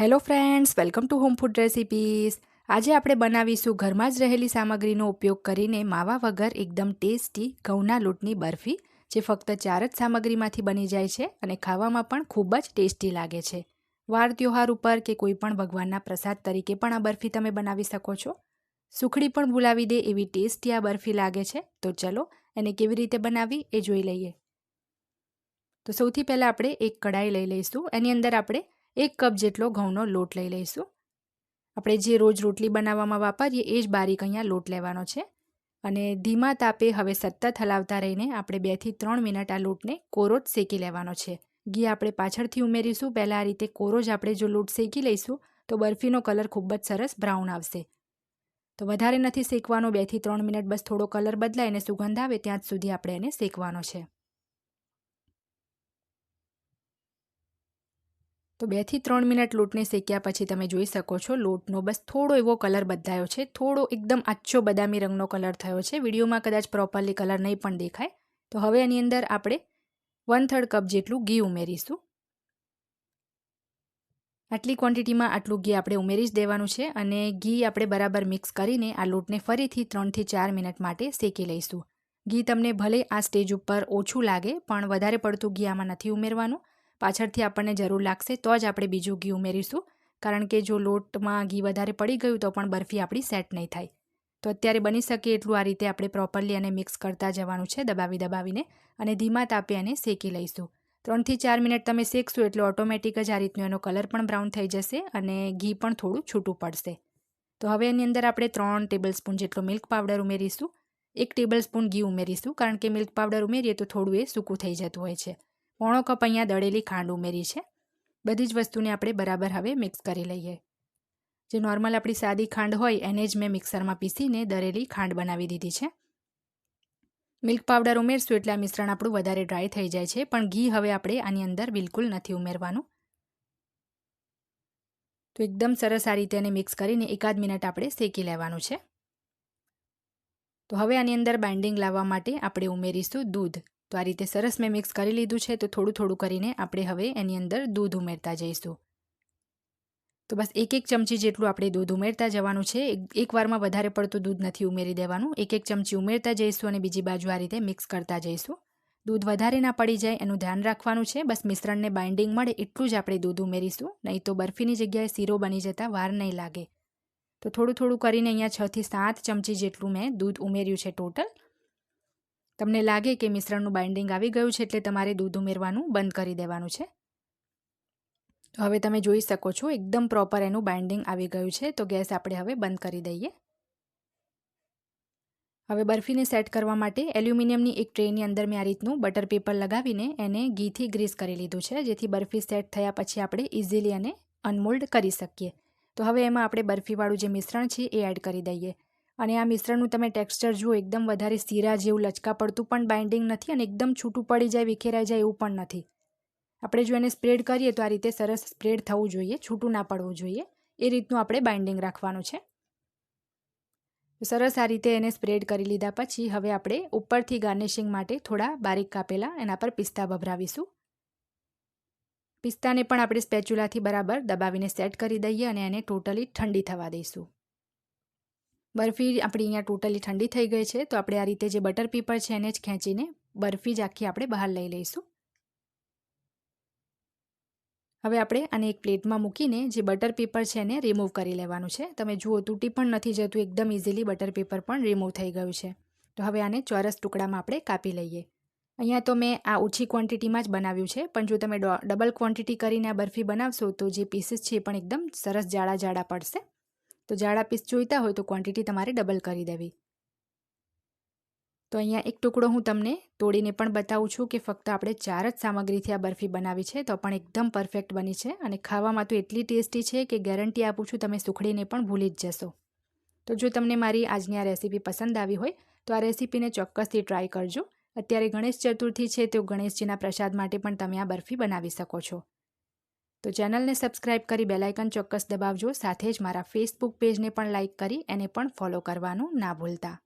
Hello friends, welcome to home food recipes આજે આપણે બનાવીશું ઘરમાં જ રહેલી સામગ્રીનો ઉપયોગ કરીને માવા વગર એકદમ ટેસ્ટી ઘઉંના લોટની બરફી, જે ફક્ત ચાર જ સામગ્રીમાંથી બની જાય છે અને ખાવામાં પણ ખૂબ જ ટેસ્ટી લાગે છે. વાર ત્યોહાર ઉપર કે કોઈ પણ ભગવાનના પ્રસાદ તરીકે પણ આ બરફી તમે બનાવી શકો છો. સુખડી પણ ભૂલાવી દે એવી ટેસ્ટી આ બરફી લાગે છે. તો ચલો, એને કેવી રીતે બનાવી એ જોઈ લઈએ. તો સૌથી પહેલાં આપણે એક કઢાઈ લઈ લઈશું. એની અંદર આપણે એક કપ જેટલો ઘઉંનો લોટ લઈ લઈશું. આપણે જે રોજ રોટલી બનાવવામાં વાપરીએ એ જ બારીક અહીંયા લોટ લેવાનો છે. અને ધીમા તાપે હવે સતત હલાવતા રહીને આપણે બેથી ત્રણ મિનિટ આ લોટને કોરો જ શેકી લેવાનો છે. ઘી આપણે પાછળથી ઉમેરીશું. પહેલાં આ રીતે કોરો જ આપણે જો લોટ શેકી લઈશું, તો બરફીનો કલર ખૂબ જ સરસ બ્રાઉન આવશે. તો વધારે નથી શેકવાનો બેથી ત્રણ મિનિટ બસ થોડો કલર બદલાય અને સુગંધ આવે ત્યાં સુધી આપણે એને શેકવાનો છે. તો બેથી ત્રણ મિનિટ લોટને શેક્યા પછી તમે જોઈ શકો છો, લોટનો બસ થોડો એવો કલર બદલાયો છે. થોડો એકદમ આછો બદામી રંગનો કલર થયો છે. વિડીયોમાં કદાચ પ્રોપરલી કલર નહીં પણ દેખાય. તો હવે એની અંદર આપણે વન થર્ડ કપ જેટલું ઘી ઉમેરીશું. આટલી ક્વોન્ટિટીમાં આટલું ઘી આપણે ઉમેરી જ દેવાનું છે અને ઘી આપણે બરાબર મિક્સ કરીને આ લોટને ફરીથી ત્રણથી ચાર મિનિટ માટે શેકી લઈશું. ઘી તમને ભલે આ સ્ટેજ ઉપર ઓછું લાગે, પણ વધારે પડતું ઘી આમાં નથી ઉમેરવાનું. પાછળથી આપણને જરૂર લાગશે તો જ આપણે બીજું ઘી ઉમેરીશું. કારણ કે જો લોટમાં ઘી વધારે પડી ગયું તો પણ બરફી આપણી સેટ નહીં થાય. તો અત્યારે બની શકે એટલું આ રીતે આપણે પ્રોપરલી અને મિક્સ કરતા જવાનું છે દબાવી દબાવીને અને ધીમા તાપે એને શેકી લઈશું. ત્રણથી ચાર મિનિટ તમે શેકશો એટલે ઓટોમેટિક જ આ રીતનો એનો કલર પણ બ્રાઉન થઈ જશે અને ઘી પણ થોડું છૂટું પડશે. તો હવે એની અંદર આપણે ત્રણ ટેબલ સ્પૂન જેટલો મિલ્ક પાવડર ઉમેરીશું. એક ટેબલ સ્પૂન ઘી ઉમેરીશું. કારણ કે મિલ્ક પાવડર ઉમેરીએ તો થોડું એ સૂકું થઈ જતું હોય છે. પોણો કપ અહીંયા દળેલી ખાંડ ઉમેરી છે. બધી જ વસ્તુને આપણે બરાબર હવે મિક્સ કરી લઈએ. જે નોર્મલ આપણી સાદી ખાંડ હોય એને જ મેં મિક્સરમાં પીસીને દળેલી ખાંડ બનાવી દીધી છે. મિલ્ક પાવડર ઉમેરશું એટલે આ મિશ્રણ આપણું વધારે ડ્રાય થઈ જાય છે, પણ ઘી હવે આપણે આની અંદર બિલકુલ નથી ઉમેરવાનું. તો એકદમ સરસ આ રીતે એને મિક્સ કરીને એકાદ મિનિટ આપણે શેકી લેવાનું છે. તો હવે આની અંદર બાઇન્ડિંગ લાવવા માટે આપણે ઉમેરીશું દૂધ. તો આ રીતે સરસ મેં મિક્સ કરી લીધું છે, તો થોડું થોડું કરીને આપણે હવે એની અંદર દૂધ ઉમેરતા જઈશું. તો બસ એક એક ચમચી જેટલું આપણે દૂધ ઉમેરતા જવાનું છે. એક વારમાં વધારે પડતું દૂધ નથી ઉમેરી દેવાનું. એક એક ચમચી ઉમેરતા જઈશું અને બીજી બાજુ આ રીતે મિક્સ કરતા જઈશું. દૂધ વધારે ના પડી જાય એનું ધ્યાન રાખવાનું છે. બસ મિશ્રણને બાઇન્ડિંગ મળે એટલું જ આપણે દૂધ ઉમેરીશું. નહીં તો બરફીની જગ્યાએ શીરો બની જતાં વાર નહીં લાગે. તો થોડું થોડું કરીને અહીંયા છથી સાત ચમચી જેટલું મેં દૂધ ઉમેર્યું છે ટોટલ. તમને લાગે કે મિશ્રણનું બાઇન્ડિંગ આવી ગયું છે એટલે તમારે દૂધ ઉમેરવાનું બંધ કરી દેવાનું છે? હવે તમે જોઈ શકો છો, એકદમ પ્રોપર એનું બાઇન્ડિંગ આવી ગયું છે, તો ગેસ આપણે હવે બંધ કરી દઈએ. હવે બરફીને સેટ કરવા માટે એલ્યુમિનિયમની એક ટ્રેની અંદર મેં આ રીતનું બટર પેપર લગાવીને એને ઘીથી ગ્રીસ કરી લીધું છે, જેથી બરફી સેટ થયા પછી આપણે ઇઝીલી એને અનમોલ્ડ કરી શકીએ. તો હવે એમાં આપણે બરફીવાળું જે મિશ્રણ છે એ એડ કરી દઈએ. અને આ મિશ્રણનું તમે ટેક્સચર જુઓ, એકદમ વધારે સીરા જેવું, લચકા પડતું પણ બાઇન્ડિંગ નથી અને એકદમ છૂટું પડી જાય, વિખેરાઈ જાય એવું પણ નથી. આપણે જો એને સ્પ્રેડ કરીએ તો આ રીતે સરસ સ્પ્રેડ થવું જોઈએ, છૂટું ના પડવું જોઈએ. એ રીતનું આપણે બાઇન્ડિંગ રાખવાનું છે. સરસ આ રીતે એને સ્પ્રેડ કરી લીધા પછી હવે આપણે ઉપરથી ગાર્નિશિંગ માટે થોડા બારીક કાપેલા એના પર પિસ્તા ભભરાવીશું. પિસ્તાને પણ આપણે સ્પેચ્યુલાથી બરાબર દબાવીને સેટ કરી દઈએ અને એને ટોટલી ઠંડી થવા દઈશું. બરફી આપણી અહીંયા ટોટલી ઠંડી થઈ ગઈ છે, તો આપણે આ રીતે જે બટર પેપર છે એને જ ખેંચીને બરફી જ આખી આપણે બહાર લઈ લઈશું. હવે આપણે આને એક પ્લેટમાં મૂકીને જે બટર પેપર છે એને રિમૂવ કરી લેવાનું છે. તમે જુઓ, તૂટી પણ નથી જતું, એકદમ ઇઝીલી બટર પેપર પણ રિમૂવ થઈ ગયું છે. તો હવે આને ચોરસ ટુકડામાં આપણે કાપી લઈએ. અહીંયા તો મેં આ ઓછી ક્વોન્ટિટીમાં જ બનાવ્યું છે, પણ જો તમે ડબલ ક્વોન્ટિટી કરીને આ બરફી બનાવશો તો જે પીસીસ છે એ પણ એકદમ સરસ જાડા જાડા પડશે. તો જાડા પીસ જોઈતા હોય તો ક્વોન્ટિટી તમારે ડબલ કરી દેવી. તો અહીંયા એક ટુકડો હું તમને તોડીને પણ બતાવું છું કે ફક્ત આપણે ચાર જ સામગ્રીથી આ બરફી બનાવી છે, તો પણ એકદમ પરફેક્ટ બની છે અને ખાવામાં તો એટલી ટેસ્ટી છે કે ગેરંટી આપું છું તમે સુખડીને પણ ભૂલી જ જશો. તો જો તમને મારી આજની આ રેસીપી પસંદ આવી હોય, તો આ રેસીપીને ચોક્કસથી ટ્રાય કરજો. અત્યારે ગણેશ ચતુર્થી છે, તો ગણેશજીના પ્રસાદ માટે પણ તમે આ બરફી બનાવી શકો છો. તો ચેનલને સબસ્ક્રાઇબ કરી બેલાઇકન ચોક્કસ દબાવજો. સાથે જ મારા ફેસબુક પેજને પણ લાઇક કરી, એને પણ ફોલો કરવાનું ના ભૂલતા.